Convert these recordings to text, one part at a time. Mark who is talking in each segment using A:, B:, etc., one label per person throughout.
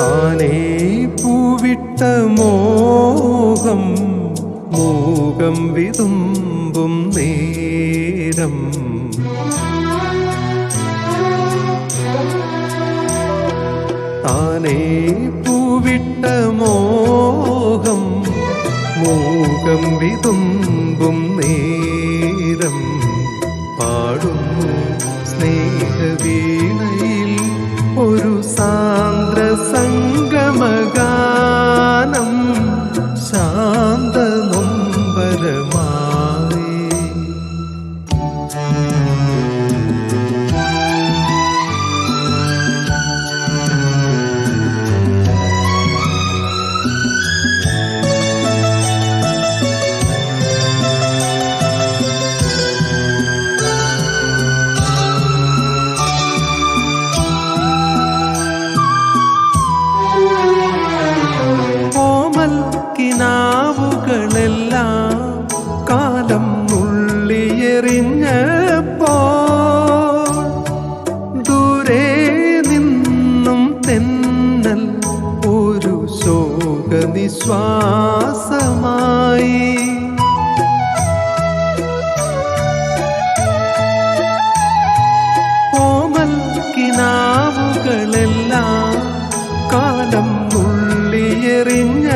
A: താനേ പൂവിട്ട മോഹം മോഹം വിതുമ്പും നേരം. താനേ പൂവിട്ട മോഹം മോഹം വിതുമ്പും നേരം. പാടുന്നു സ്നേഹവീണയിൽ ഒരു സാ സംഗമഗാനം ശോകനിശ്വാസമായി കോമൽ കിനാവുകളെല്ലാം കാലം ഉള്ളിയെറിഞ്ഞ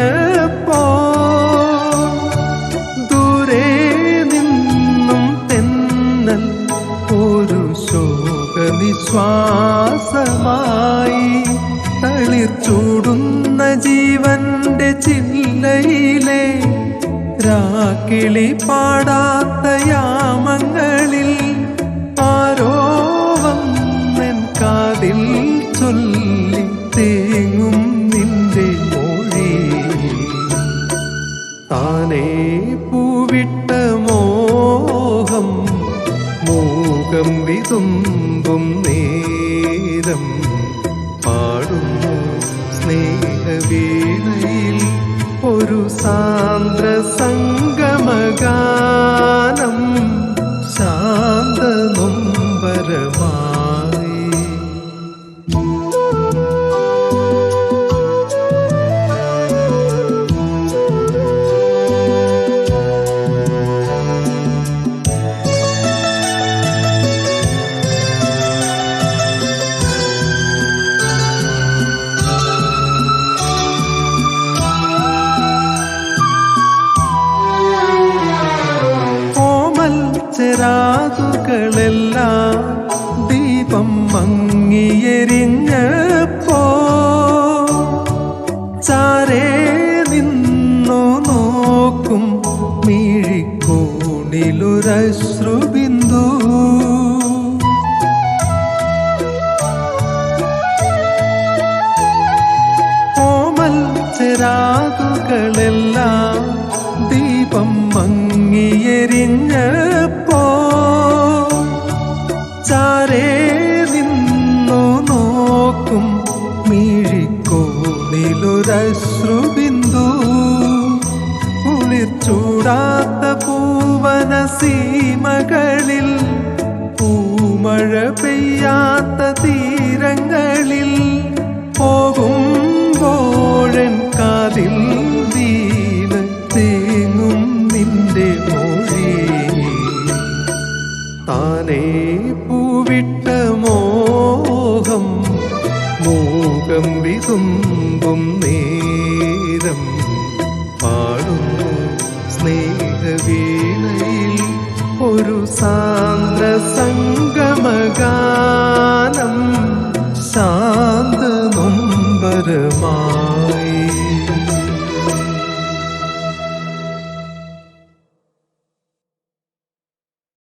A: തളിർ ചൂടുന്ന ജീവന്റെ ചില്ലയിലെ രാക്കിളി പാടാത്ത യാമങ്ങളിൽ ആരോ വന്നൻ കാതിൽ ചൊല്ലി തേങ്ങും നിന്റെ മൊഴി. താനേ പൂവിട്ട മോഹം മൂകം വിതുമ്പും നേരം പാടുന്നു സ്നേഹവീണയിൽ ഒരു സാന്ദ്ര സംഗമഗാനം ശാന്ത കോമൽ ചെരാതുകളെല്ലാം ദീപം മങ്ങിയെരിഞ്ഞപ്പോ ചാരേ നിന്നു നോക്കും മിഴിക്കോണിലൊരശ്രുബിന്ദു. ചെരാതുകളെല്ലാം ദീപം മങ്ങിയെരിഞ്ഞപ്പോ സീമകളിൽ പൂമഴ പെയ്യാത്ത തീരങ്ങളിൽ പോകുമ്പോഴൻ കാതിൽ വീണ് തേങ്ങും നിന്റെ മൊഴി. താനേ പൂവിട്ട മോഹം മോഹം വിതുമ്പും നേരം പാടുന്നു ഒരു സാന്ദ്ര സംഗമഗാനം. ശാന്ത നൊമ്പരമാ